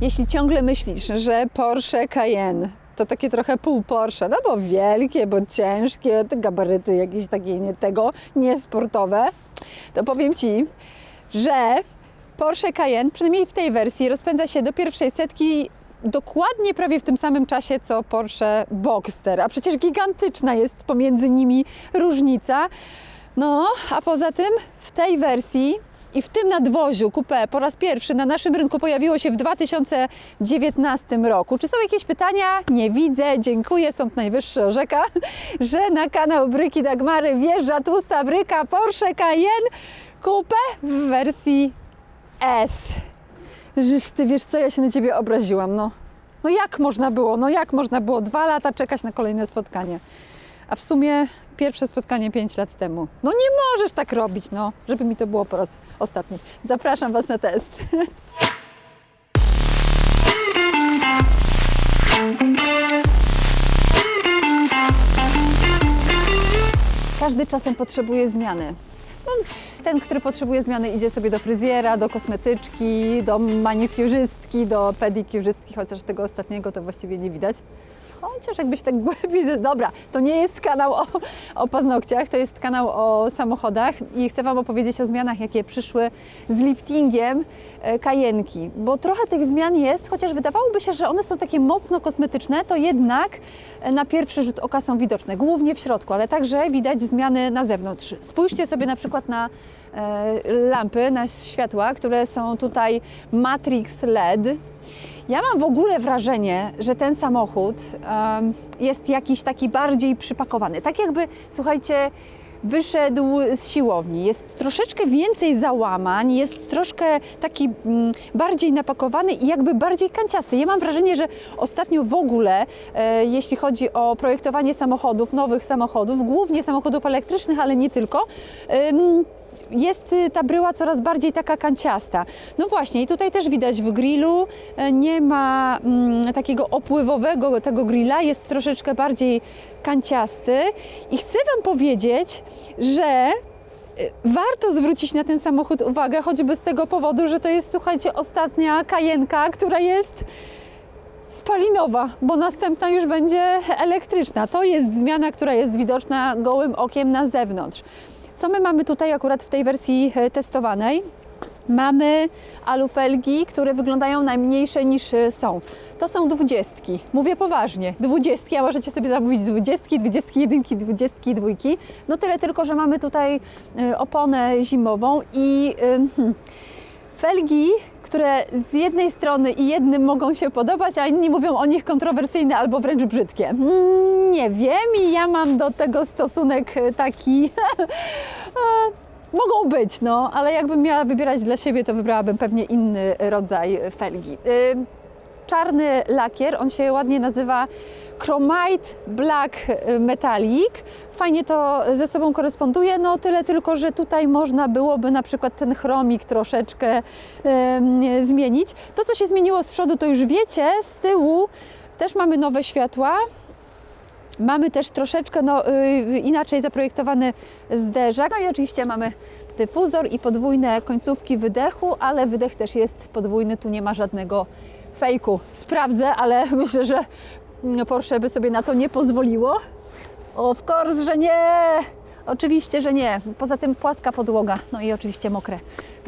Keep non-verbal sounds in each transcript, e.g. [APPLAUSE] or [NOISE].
Jeśli ciągle myślisz, że Porsche Cayenne to takie trochę pół Porsche, no bo wielkie, bo ciężkie, te gabaryty jakieś takie nie tego, niesportowe, to powiem Ci, że Porsche Cayenne, przynajmniej w tej wersji, rozpędza się do pierwszej setki dokładnie prawie w tym samym czasie co Porsche Boxster, a przecież gigantyczna jest pomiędzy nimi różnica. No, a poza tym w tej wersji i w tym nadwoziu coupé po raz pierwszy na naszym rynku pojawiło się w 2019 roku. Czy są jakieś pytania? Nie widzę, dziękuję, Sąd Najwyższy orzeka, że na kanał Bryki Dagmary wjeżdża tłusta bryka Porsche Cayenne coupé w wersji S. Żeż ty wiesz co, ja się na ciebie obraziłam, no. No jak można było, no jak można było dwa lata czekać na kolejne spotkanie? A w sumie pierwsze spotkanie 5 lat temu. No nie możesz tak robić, no, żeby mi to było po raz ostatni. Zapraszam Was na test. [LAUGHS] Każdy czasem potrzebuje zmiany. No, ten, który potrzebuje zmiany, idzie sobie do fryzjera, do kosmetyczki, do manikurzystki, do pedikurzystki, chociaż tego ostatniego to właściwie nie widać. Chociaż jakbyś tak głębiej... Dobra, to nie jest kanał o, o paznokciach, to jest kanał o samochodach i chcę Wam opowiedzieć o zmianach, jakie przyszły z liftingiem e, kajenki, bo trochę tych zmian jest, chociaż wydawałoby się, że one są takie mocno kosmetyczne, to jednak e, na pierwszy rzut oka są widoczne, głównie w środku, ale także widać zmiany na zewnątrz. Spójrzcie sobie na przykład na e, lampy, na światła, które są tutaj Matrix LED. Ja mam w ogóle wrażenie, że ten samochód em, jest jakiś taki bardziej przypakowany. Tak jakby, słuchajcie, wyszedł z siłowni. Jest troszeczkę więcej załamań, jest troszkę taki mm, bardziej napakowany i jakby bardziej kanciasty. Ja mam wrażenie, że ostatnio w ogóle, e, jeśli chodzi o projektowanie samochodów, nowych samochodów, głównie samochodów elektrycznych, ale nie tylko, jest y, ta bryła coraz bardziej taka kanciasta. No właśnie, i tutaj też widać w grillu e, nie ma mm, takiego opływowego tego grilla, jest troszeczkę bardziej kanciasty. I chcę Wam powiedzieć, że y, warto zwrócić na ten samochód uwagę, choćby z tego powodu, że to jest, słuchajcie, ostatnia kajenka, która jest spalinowa, bo następna już będzie elektryczna. To jest zmiana, która jest widoczna gołym okiem na zewnątrz. Co my mamy tutaj akurat w tej wersji e, testowanej? Mamy alufelgi, które wyglądają najmniejsze niż e, są. To są dwudziestki. Mówię poważnie. Dwudziestki, a możecie sobie zamówić dwudziestki, dwudziestki jedynki, dwudziestki dwójki. No tyle tylko, że mamy tutaj e, oponę zimową i hmm, felgi, które z jednej strony i jednym mogą się podobać, a inni mówią o nich kontrowersyjne albo wręcz brzydkie. Mm, nie wiem i ja mam do tego stosunek e, taki... [LAUGHS] Mogą być, no, ale jakbym miała wybierać dla siebie, to wybrałabym pewnie inny rodzaj felgi. Y, Czarny lakier, on się ładnie nazywa Chromite Black Metallic. Fajnie to ze sobą koresponduje, no tyle tylko, że tutaj można byłoby na przykład ten chromik troszeczkę em, zmienić. To, co się zmieniło z przodu, to już wiecie, z tyłu też mamy nowe światła. Mamy też troszeczkę no, y, inaczej zaprojektowany zderzak. No i oczywiście mamy dyfuzor i podwójne końcówki wydechu, ale wydech też jest podwójny, tu nie ma żadnego fejku. Sprawdzę, ale [LAUGHS] myślę, że Porsche by sobie na to nie pozwoliło. Of course, że nie! Oczywiście, że nie. Poza tym płaska podłoga, no i oczywiście mokre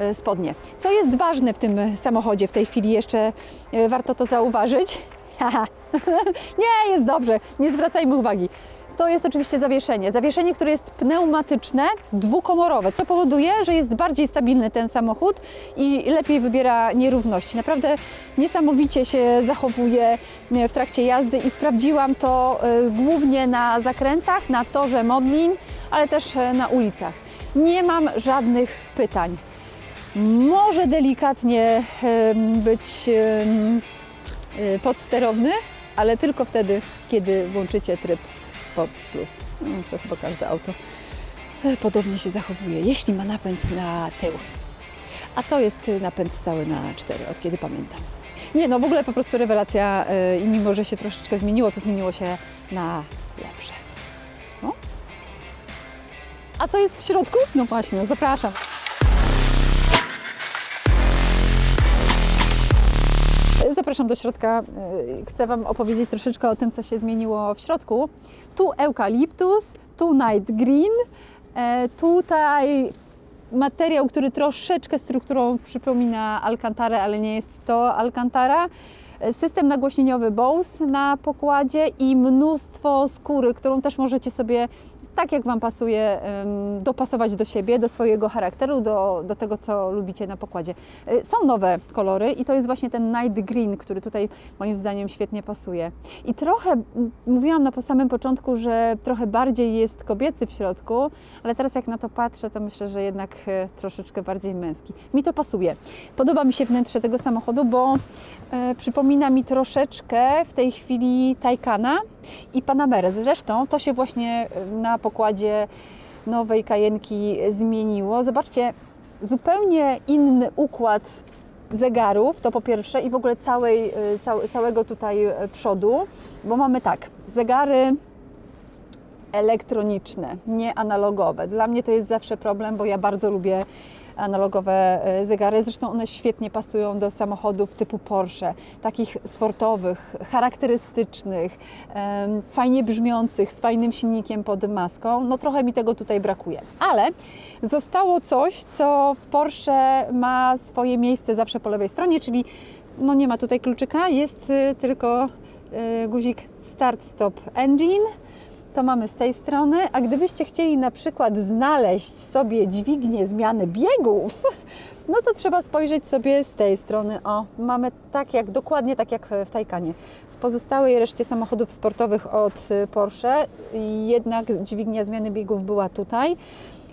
y, spodnie. Co jest ważne w tym samochodzie w tej chwili jeszcze y, warto to zauważyć. [LAUGHS] Nie, jest dobrze, nie zwracajmy uwagi. To jest oczywiście zawieszenie. Zawieszenie, które jest pneumatyczne, dwukomorowe, co powoduje, że jest bardziej stabilny ten samochód i lepiej wybiera nierówności. Naprawdę niesamowicie się zachowuje w trakcie jazdy i sprawdziłam to y, głównie na zakrętach, na torze Modlin, ale też y, na ulicach. Nie mam żadnych pytań. Może delikatnie być podsterowny, ale tylko wtedy, kiedy włączycie tryb Sport Plus. No, co chyba każde auto e, podobnie się zachowuje, jeśli ma napęd na tył. a to jest y, napęd stały na 4, od kiedy pamiętam. Nie, no w ogóle po prostu rewelacja y, i mimo, że się troszeczkę zmieniło, to zmieniło się na lepsze. No. A co jest w środku? No właśnie, no zapraszam. Zapraszam do środka. Y, Chcę Wam opowiedzieć troszeczkę o tym, co się zmieniło w środku. Tu eukaliptus, tu night green, e, tutaj materiał, który troszeczkę strukturą przypomina alkantarę, ale nie jest to alkantara. E, System nagłośnieniowy Bose na pokładzie i mnóstwo skóry, którą też możecie sobie tak jak Wam pasuje, dopasować do siebie, do swojego charakteru, do, do tego, co lubicie na pokładzie. E, Są nowe kolory i to jest właśnie ten night green, który tutaj moim zdaniem świetnie pasuje. I trochę, mówiłam na samym początku, że trochę bardziej jest kobiecy w środku, ale teraz jak na to patrzę, to myślę, że jednak e, troszeczkę bardziej męski. Mi to pasuje. Podoba mi się wnętrze tego samochodu, bo e, przypomina mi troszeczkę w tej chwili Taycana i Panamerę. Zresztą to się właśnie e, na pokładzie nowej kajenki zmieniło. Zobaczcie, zupełnie inny układ zegarów, to po pierwsze, i w ogóle całej, y, cał, całego tutaj y, przodu, bo mamy tak, zegary elektroniczne, nie analogowe. Dla mnie to jest zawsze problem, bo ja bardzo lubię analogowe e, zegary. Zresztą one świetnie pasują do samochodów typu Porsche, takich sportowych, charakterystycznych, fajnie brzmiących, z fajnym silnikiem pod maską. No trochę mi tego tutaj brakuje. Ale zostało coś, co w Porsche ma swoje miejsce zawsze po lewej stronie, czyli no nie ma tutaj kluczyka, jest y, tylko y, guzik Start Stop Engine to mamy z tej strony, a gdybyście chcieli na przykład znaleźć sobie dźwignię zmiany biegów, no to trzeba spojrzeć sobie z tej strony. O, mamy tak jak, dokładnie tak jak w Taycanie. W pozostałej reszcie samochodów sportowych od Porsche jednak dźwignia zmiany biegów była tutaj.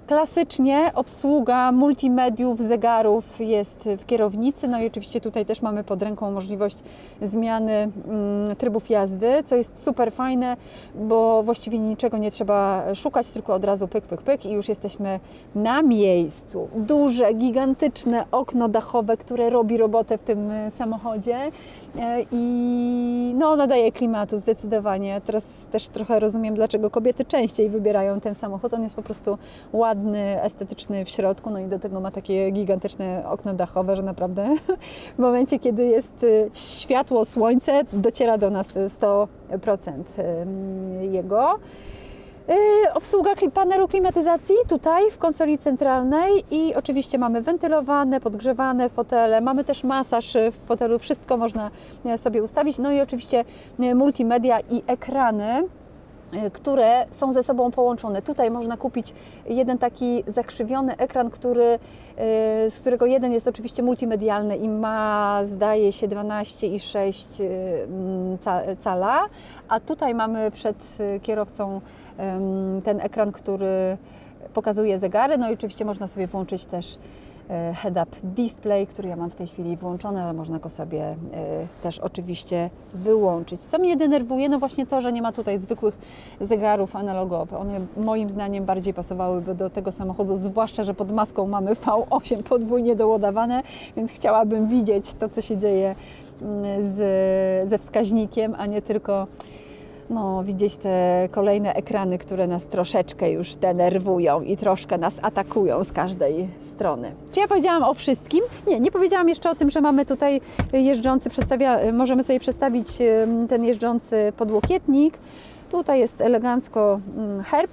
Klasycznie obsługa multimediów, zegarów jest w kierownicy, no i oczywiście tutaj też mamy pod ręką możliwość zmiany mm, trybów jazdy, co jest super fajne, bo właściwie niczego nie trzeba szukać, tylko od razu pyk, pyk, pyk i już jesteśmy na miejscu. Duże, gigantyczne okno dachowe, które robi robotę w tym e, samochodzie e, i no nadaje klimatu zdecydowanie. Teraz też trochę rozumiem, dlaczego kobiety częściej wybierają ten samochód. On jest po prostu ładny, estetyczny w środku, no i do tego ma takie gigantyczne okno dachowe, że naprawdę [LAUGHS] w momencie, kiedy jest y, światło, słońce, dociera do nas 100% ym, jego. Y, Obsługa panelu klimatyzacji tutaj w konsoli centralnej i oczywiście mamy wentylowane, podgrzewane fotele, mamy też masaż w fotelu, wszystko można e, sobie ustawić. No i oczywiście multimedia i ekrany które są ze sobą połączone. Tutaj można kupić jeden taki zakrzywiony ekran, który, e, z którego jeden jest oczywiście multimedialny i ma, zdaje się, 12,6 mm, ca- cala, a tutaj mamy przed kierowcą ten ekran, który pokazuje zegary. No i oczywiście można sobie włączyć też head-up display, który ja mam w tej chwili włączony, ale można go sobie e, też oczywiście wyłączyć. Co mnie denerwuje, no właśnie to, że nie ma tutaj zwykłych zegarów analogowych. One moim zdaniem bardziej pasowałyby do tego samochodu, zwłaszcza, że pod maską mamy V8 podwójnie doładowane, więc chciałabym widzieć to, co się dzieje mm, z, ze wskaźnikiem, a nie tylko no, widzieć te kolejne ekrany, które nas troszeczkę już denerwują i troszkę nas atakują z każdej strony. Czy ja powiedziałam o wszystkim? Nie, nie powiedziałam jeszcze o tym, że mamy tutaj jeżdżący, możemy sobie przestawić ten jeżdżący podłokietnik. Tutaj jest elegancko mm, herb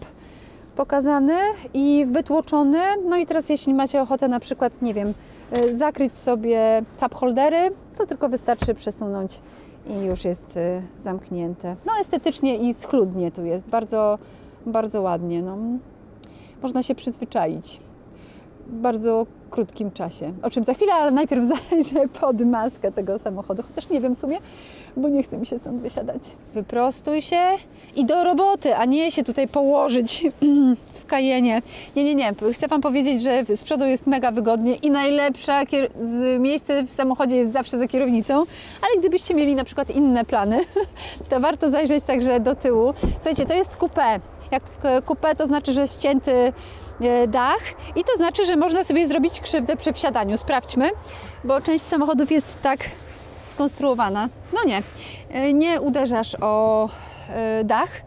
pokazany i wytłoczony. No i teraz jeśli macie ochotę na przykład, nie wiem, y, zakryć sobie cup holdery, to tylko wystarczy przesunąć i już jest y, zamknięte. No estetycznie i schludnie tu jest, bardzo, bardzo ładnie. No. Można się przyzwyczaić bardzo krótkim czasie. O czym za chwilę, ale najpierw [LAUGHS] zajrzę pod maskę tego samochodu, chociaż nie wiem w sumie, bo nie chce mi się stąd wysiadać. Wyprostuj się i do roboty, a nie się tutaj położyć [CLEARS THROAT] w kajenie. Nie, nie, nie. Chcę Wam powiedzieć, że z przodu jest mega wygodnie i najlepsze miejsce w samochodzie jest zawsze za kierownicą, ale gdybyście mieli na przykład inne plany, [LAUGHS] to warto zajrzeć także do tyłu. Słuchajcie, to jest coupé Jak e, coupé to znaczy, że e, dach i to znaczy, że można sobie zrobić krzywdę przy wsiadaniu. Sprawdźmy, bo część samochodów jest tak skonstruowana. No nie, e, nie uderzasz o e, dach.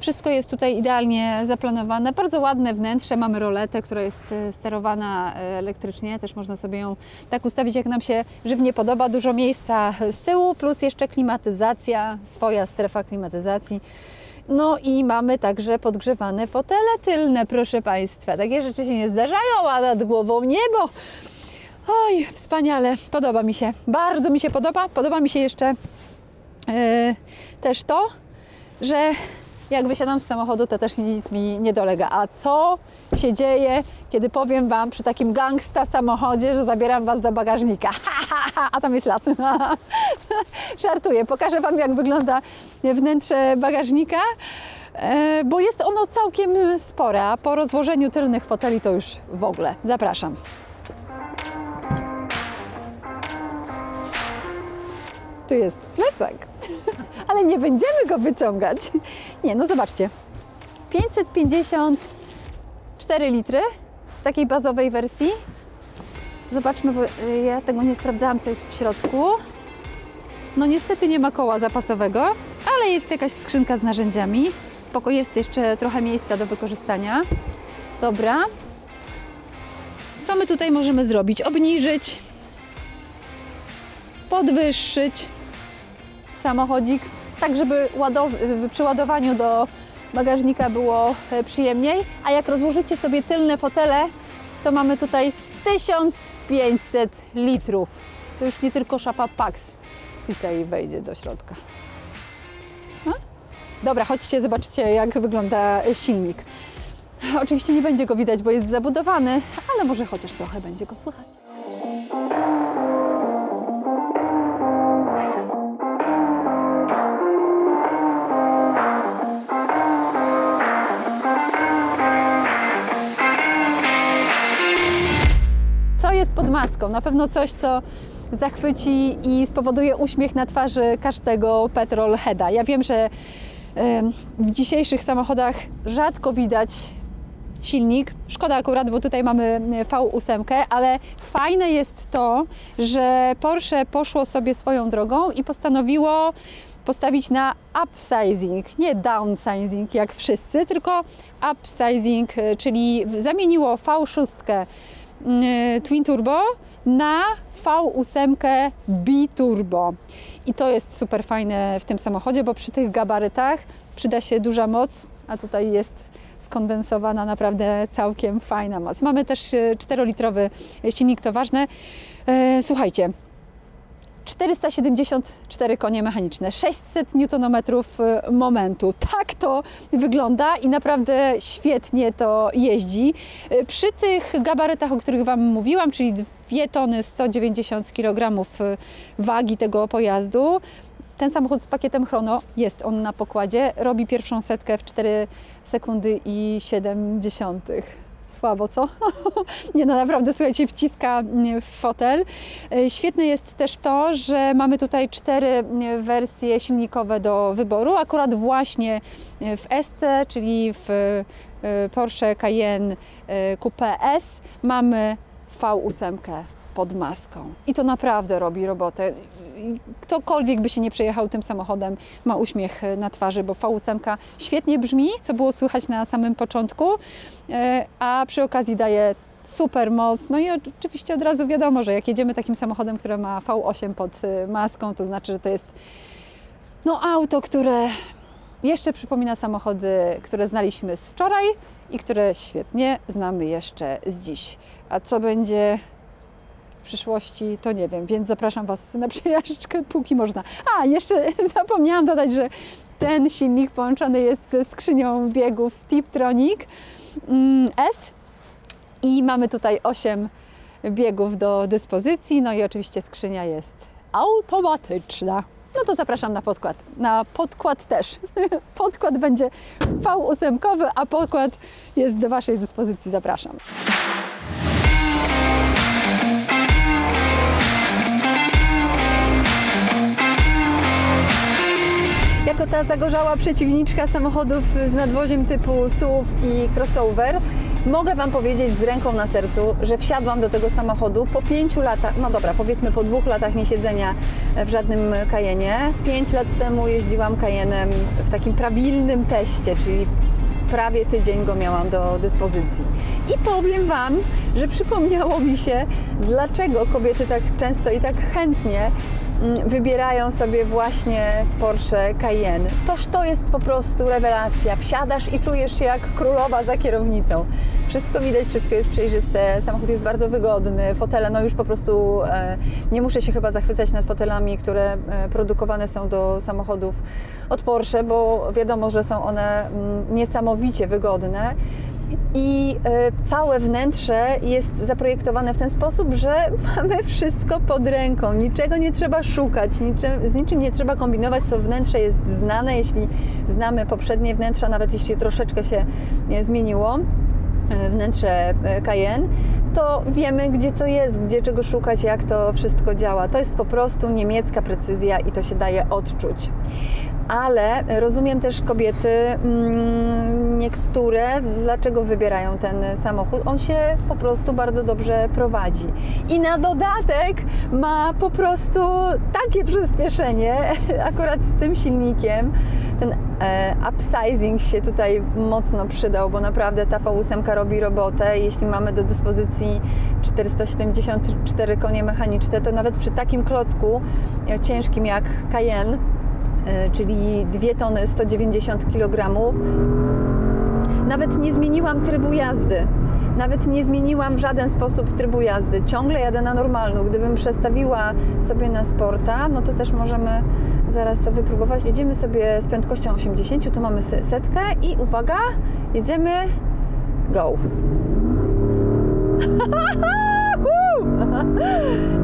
Wszystko jest tutaj idealnie zaplanowane. Bardzo ładne wnętrze. Mamy roletę, która jest e, sterowana e, elektrycznie. Też można sobie ją tak ustawić, jak nam się żywnie podoba. Dużo miejsca z tyłu, plus jeszcze klimatyzacja, swoja strefa klimatyzacji. No i mamy także podgrzewane fotele tylne, proszę Państwa. Takie rzeczy się nie zdarzają, a nad głową niebo. Oj, wspaniale, podoba mi się. Bardzo mi się podoba. Podoba mi się jeszcze e, też to, że jak wysiadam z samochodu, to też nic mi nie dolega. A co się dzieje, kiedy powiem Wam przy takim gangsta samochodzie, że zabieram Was do bagażnika? [LAUGHS] A tam jest las. [LAUGHS] Żartuję, pokażę Wam, jak wygląda wnętrze bagażnika, e, bo jest ono całkiem spore, a po rozłożeniu tylnych foteli to już w ogóle. Zapraszam. Tu jest plecak, [LAUGHS] ale nie będziemy go wyciągać. Nie, no zobaczcie. 554 litry w takiej bazowej wersji. Zobaczmy, bo y, ja tego nie sprawdzałam, co jest w środku. No niestety nie ma koła zapasowego, ale jest jakaś skrzynka z narzędziami. Spoko, jest jeszcze trochę miejsca do wykorzystania. Dobra. Co my tutaj możemy zrobić? Obniżyć, podwyższyć samochodzik, tak żeby przy ładowaniu do bagażnika było e, przyjemniej. A jak rozłożycie sobie tylne fotele, to mamy tutaj 1500 litrów. To już nie tylko szafa Pax z Ikei wejdzie do środka. No? Dobra, chodźcie, zobaczcie jak wygląda silnik. Oczywiście nie będzie go widać, bo jest zabudowany, ale może chociaż trochę będzie go słychać. Pod maską? Na pewno coś, co zachwyci i spowoduje uśmiech na twarzy każdego petrolheada. Ja wiem, że w dzisiejszych samochodach rzadko widać silnik. Szkoda akurat, bo tutaj mamy V8, ale fajne jest to, że Porsche poszło sobie swoją drogą i postanowiło postawić na upsizing, nie downsizing jak wszyscy, tylko upsizing, e, czyli zamieniło V6 y, Twin Turbo na V8 Biturbo. I to jest super fajne w tym samochodzie, bo przy tych gabarytach przyda się duża moc, a tutaj jest skondensowana naprawdę całkiem fajna moc. Mamy też y, 4-litrowy silnik, to ważne. E, Słuchajcie, 474 konie mechaniczne, 600 Nm momentu. Tak to wygląda i naprawdę świetnie to jeździ. Y, Przy tych gabarytach, o których Wam mówiłam, czyli 2 tony 190 kg wagi tego pojazdu, ten samochód z pakietem chrono jest on na pokładzie, robi pierwszą setkę w 4 sekundy i 7 dziesiątych. Słabo, co? [LAUGHS] Nie, no naprawdę, słuchajcie, wciska mm, w fotel. E, Świetne jest też to, że mamy tutaj cztery mm, wersje silnikowe do wyboru. Akurat właśnie e, w SC, czyli w e, Porsche Cayenne Coupe S mamy V8 pod maską. I to naprawdę robi robotę. Ktokolwiek by się nie przejechał tym samochodem, ma uśmiech na twarzy, bo V8 świetnie brzmi, co było słychać na samym początku, e, a przy okazji daje super moc. No i oczywiście od razu wiadomo, że jak jedziemy takim samochodem, które ma V8 pod e, maską, to znaczy, że to jest no, auto, które jeszcze przypomina samochody, które znaliśmy z wczoraj i które świetnie znamy jeszcze z dziś. A co będzie przyszłości, to nie wiem, więc zapraszam Was na przejażdżkę, póki można. A, jeszcze [LAUGHS] zapomniałam dodać, że ten silnik połączony jest ze skrzynią biegów Tiptronic mm, S i mamy tutaj 8 biegów do dyspozycji, no i oczywiście skrzynia jest automatyczna. No to zapraszam na podkład. Na podkład też. [LAUGHS] Podkład będzie V8, a podkład jest do Waszej dyspozycji. Zapraszam. Jako ta zagorzała przeciwniczka samochodów z nadwoziem typu SUV i crossover, mogę Wam powiedzieć z ręką na sercu, że wsiadłam do tego samochodu po pięciu latach, no dobra, powiedzmy po dwóch latach niesiedzenia w żadnym Cayenne. Pięć lat temu jeździłam Cayennem w takim prawilnym teście, czyli prawie tydzień go miałam do dyspozycji. I powiem Wam, że przypomniało mi się, dlaczego kobiety tak często i tak chętnie wybierają sobie właśnie Porsche Cayenne. Toż to jest po prostu rewelacja. Wsiadasz i czujesz się jak królowa za kierownicą. Wszystko widać, wszystko jest przejrzyste, samochód jest bardzo wygodny, fotele, no już po prostu e, nie muszę się chyba zachwycać nad fotelami, które e, produkowane są do samochodów od Porsche, bo wiadomo, że są one mm, niesamowicie wygodne. I e, całe wnętrze jest zaprojektowane w ten sposób, że [LAUGHS] mamy wszystko pod ręką, niczego nie trzeba szukać, niczym, z niczym nie trzeba kombinować, to wnętrze jest znane, jeśli znamy poprzednie wnętrza, nawet jeśli troszeczkę się zmieniło e, wnętrze e, Cayenne, to wiemy, gdzie co jest, gdzie czego szukać, jak to wszystko działa. To jest po prostu niemiecka precyzja i to się daje odczuć. Ale rozumiem też kobiety, mm, niektóre, dlaczego wybierają ten samochód. On się po prostu bardzo dobrze prowadzi. I na dodatek ma po prostu takie przyspieszenie, [LAUGHS] akurat z tym silnikiem. Ten e, upsizing się tutaj mocno przydał, bo naprawdę ta V8 robi robotę. Jeśli mamy do dyspozycji 474 konie mechaniczne, to nawet przy takim klocku e, ciężkim jak Cayenne, e, czyli 2 tony 190 kg, nawet nie zmieniłam trybu jazdy. Nawet nie zmieniłam w żaden sposób trybu jazdy. Ciągle jadę na normalną. Gdybym przestawiła sobie na sporta, no to też możemy zaraz to wypróbować. Jedziemy sobie z prędkością 80, tu mamy se- setkę i uwaga, jedziemy go.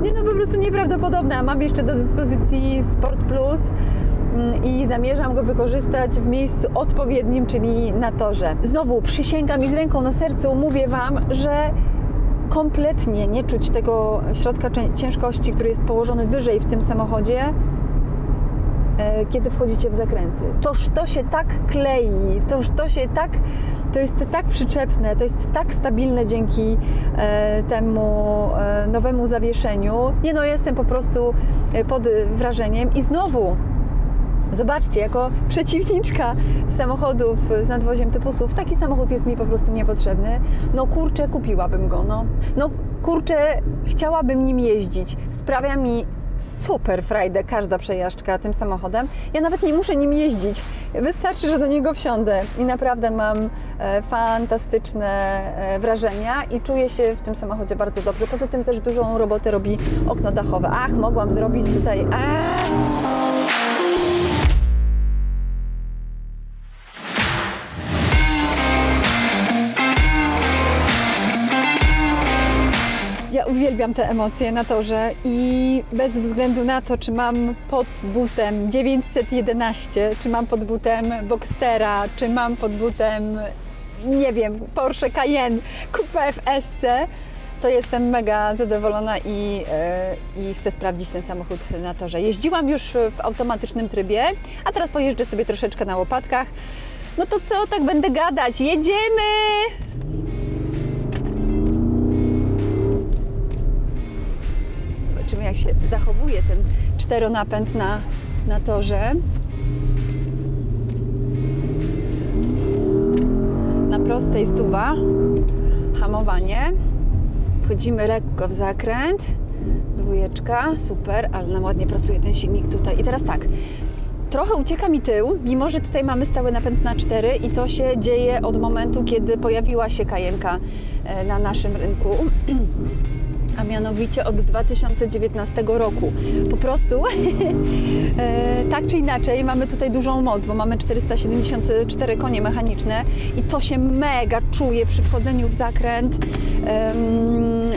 Nie no, po prostu nieprawdopodobne. Mam jeszcze do dyspozycji Sport Plus mm, i zamierzam go wykorzystać w miejscu odpowiednim, czyli na torze. Znowu przysięgam i z ręką na sercu mówię Wam, że kompletnie nie czuć tego środka cię- ciężkości, który jest położony wyżej w tym samochodzie, kiedy wchodzicie w zakręty. Toż to się tak klei, toż to się tak, to jest tak przyczepne, to jest tak stabilne dzięki e, temu e, nowemu zawieszeniu. Nie no, jestem po prostu e, pod wrażeniem i znowu Zobaczcie, jako przeciwniczka samochodów z nadwoziem typu SUV, taki samochód jest mi po prostu niepotrzebny. No kurczę, kupiłabym go, no. No kurczę, chciałabym nim jeździć. Sprawia mi super frajdę każda przejażdżka tym samochodem. Ja nawet nie muszę nim jeździć. Wystarczy, że do niego wsiądę i naprawdę mam e, fantastyczne e, wrażenia i czuję się w tym samochodzie bardzo dobrze. Poza tym też dużą robotę robi okno dachowe. Ach, mogłam zrobić tutaj... Ach! Uwielbiam te emocje na torze i bez względu na to, czy mam pod butem 911, czy mam pod butem Boxstera, czy mam pod butem, nie wiem, Porsche Cayenne Coupe FSC, to jestem mega zadowolona i, e, i chcę sprawdzić ten samochód na torze. Jeździłam już w automatycznym trybie, a teraz pojeżdżę sobie troszeczkę na łopatkach. No to co, tak będę gadać? Jedziemy! Zobaczymy, jak się zachowuje ten czteronapęd na, na torze. Na prostej stuwa, hamowanie. Wchodzimy lekko w zakręt. Dwójeczka, super, ale nam ładnie pracuje ten silnik tutaj. I teraz tak, trochę ucieka mi tył, mimo że tutaj mamy stały napęd na 4 i to się dzieje od momentu, kiedy pojawiła się kajenka e, na naszym rynku. [CLEARS THROAT] a mianowicie od 2019 roku. Po prostu [LAUGHS] e, tak czy inaczej mamy tutaj dużą moc, bo mamy 474 konie mechaniczne i to się mega czuje przy wchodzeniu w zakręt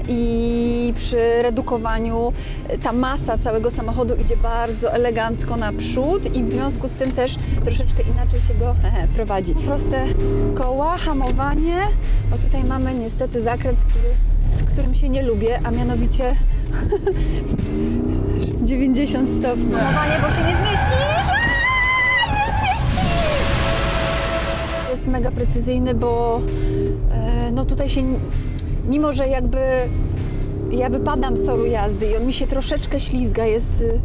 i przy redukowaniu. Ta masa całego samochodu idzie bardzo elegancko naprzód i w związku z tym też troszeczkę inaczej się go prowadzi. Proste koła, hamowanie, bo tutaj mamy niestety zakręt, który z którym się nie lubię, a mianowicie [LAUGHS] 90 stopni. Hamowanie, bo się nie zmieścisz! Aaa, jest mega precyzyjny, bo e, no tutaj się, mimo że jakby ja wypadam z toru jazdy i on mi się troszeczkę ślizga, jest y,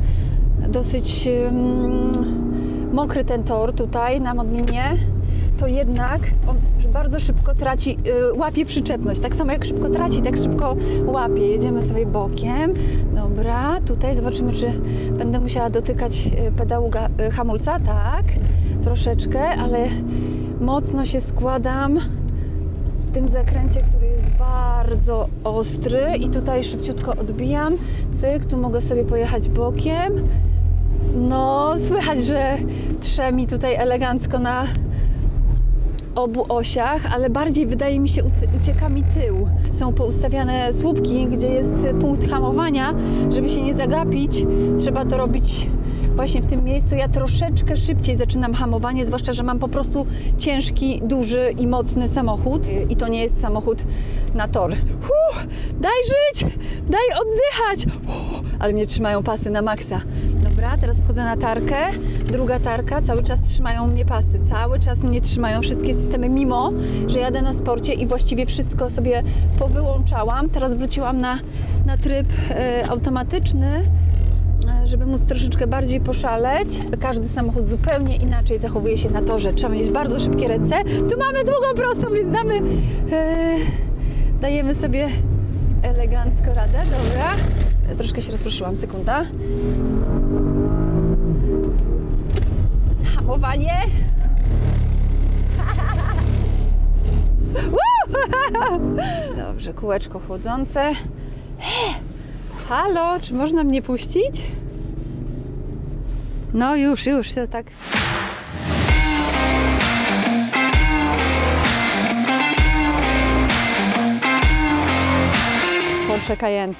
dosyć mokry ten tor tutaj na Modlinie, to jednak on bardzo szybko traci, y, łapie przyczepność. Tak samo jak szybko traci, tak szybko łapie. Jedziemy sobie bokiem. Dobra, tutaj zobaczymy, czy będę musiała dotykać y, pedału y, hamulca. Tak, troszeczkę, ale mocno się składam w tym zakręcie, który jest bardzo ostry i tutaj szybciutko odbijam. Cyk, tu mogę sobie pojechać bokiem. No, słychać, że trze mi tutaj elegancko na obu osiach, ale bardziej wydaje mi się ucieka mi tył. Są poustawiane słupki, gdzie jest punkt hamowania. Żeby się nie zagapić, trzeba to robić właśnie w tym miejscu. Ja troszeczkę szybciej zaczynam hamowanie, zwłaszcza, że mam po prostu ciężki, duży i mocny samochód. I to nie jest samochód na tor. Huh, daj żyć! Daj oddychać! Ale mnie trzymają pasy na maksa. Dobra, teraz wchodzę na tarkę. Druga tarka, cały czas trzymają mnie pasy, cały czas mnie trzymają wszystkie systemy, mimo że jadę na sporcie i właściwie wszystko sobie powyłączałam. Teraz wróciłam na, na tryb e, automatyczny, e, żeby móc troszeczkę bardziej poszaleć. Każdy samochód zupełnie inaczej zachowuje się na torze. Trzeba mieć bardzo szybkie ręce. Tu mamy długą prostą, więc damy, e, dajemy sobie elegancko radę. Dobra, troszkę się rozproszyłam, sekunda. Hamowanie. Dobrze, kółeczko chłodzące. Halo, czy można mnie puścić? No już, już, to tak. Porsche Cayenne.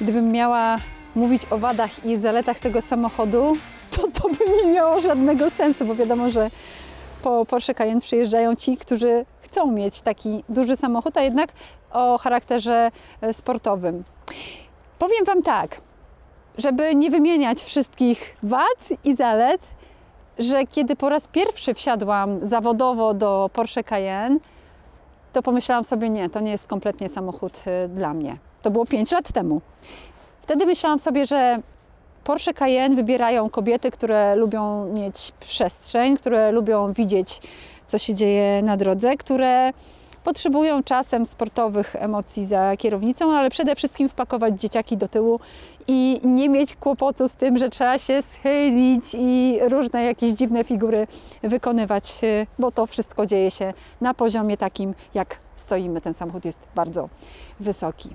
Gdybym miała mówić o wadach i zaletach tego samochodu, to to by nie miało żadnego sensu, bo wiadomo, że po Porsche Cayenne przyjeżdżają ci, którzy chcą mieć taki duży samochód, a jednak o charakterze e, sportowym. Powiem Wam tak, żeby nie wymieniać wszystkich wad i zalet, że kiedy po raz pierwszy wsiadłam zawodowo do Porsche Cayenne, to pomyślałam sobie, nie, to nie jest kompletnie samochód y, dla mnie. To było 5 lat temu. Wtedy myślałam sobie, że Porsche Cayenne wybierają kobiety, które lubią mieć przestrzeń, które lubią widzieć, co się dzieje na drodze, które potrzebują czasem sportowych emocji za kierownicą, ale przede wszystkim wpakować dzieciaki do tyłu i nie mieć kłopotu z tym, że trzeba się schylić i różne jakieś dziwne figury wykonywać, bo to wszystko dzieje się na poziomie takim, jak stoimy. Ten samochód jest bardzo wysoki.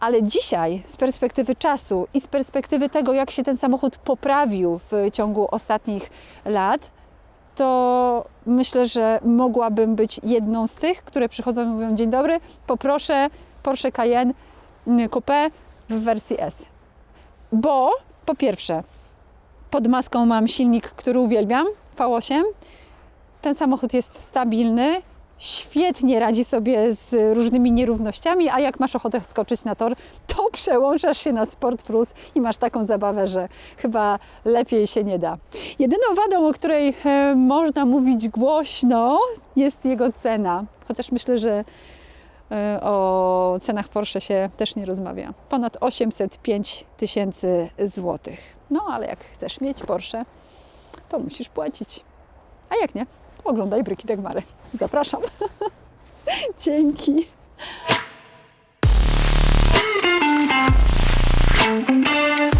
Ale dzisiaj, z perspektywy czasu i z perspektywy tego, jak się ten samochód poprawił w ciągu ostatnich lat, to myślę, że mogłabym być jedną z tych, które przychodzą i mówią: Dzień dobry, poproszę Porsche Cayenne Coupé w wersji S. Bo po pierwsze, pod maską mam silnik, który uwielbiam, V8. Ten samochód jest stabilny, świetnie radzi sobie z różnymi nierównościami, a jak masz ochotę skoczyć na tor, to przełączasz się na Sport Plus i masz taką zabawę, że chyba lepiej się nie da. Jedyną wadą, o której e, można mówić głośno, jest jego cena. Chociaż myślę, że e, o cenach Porsche się też nie rozmawia. Ponad 805 tysięcy złotych. No ale jak chcesz mieć Porsche, to musisz płacić. A jak nie, oglądaj Bryki Dagmary. Zapraszam. [LAUGHS] Dzięki. Thank you.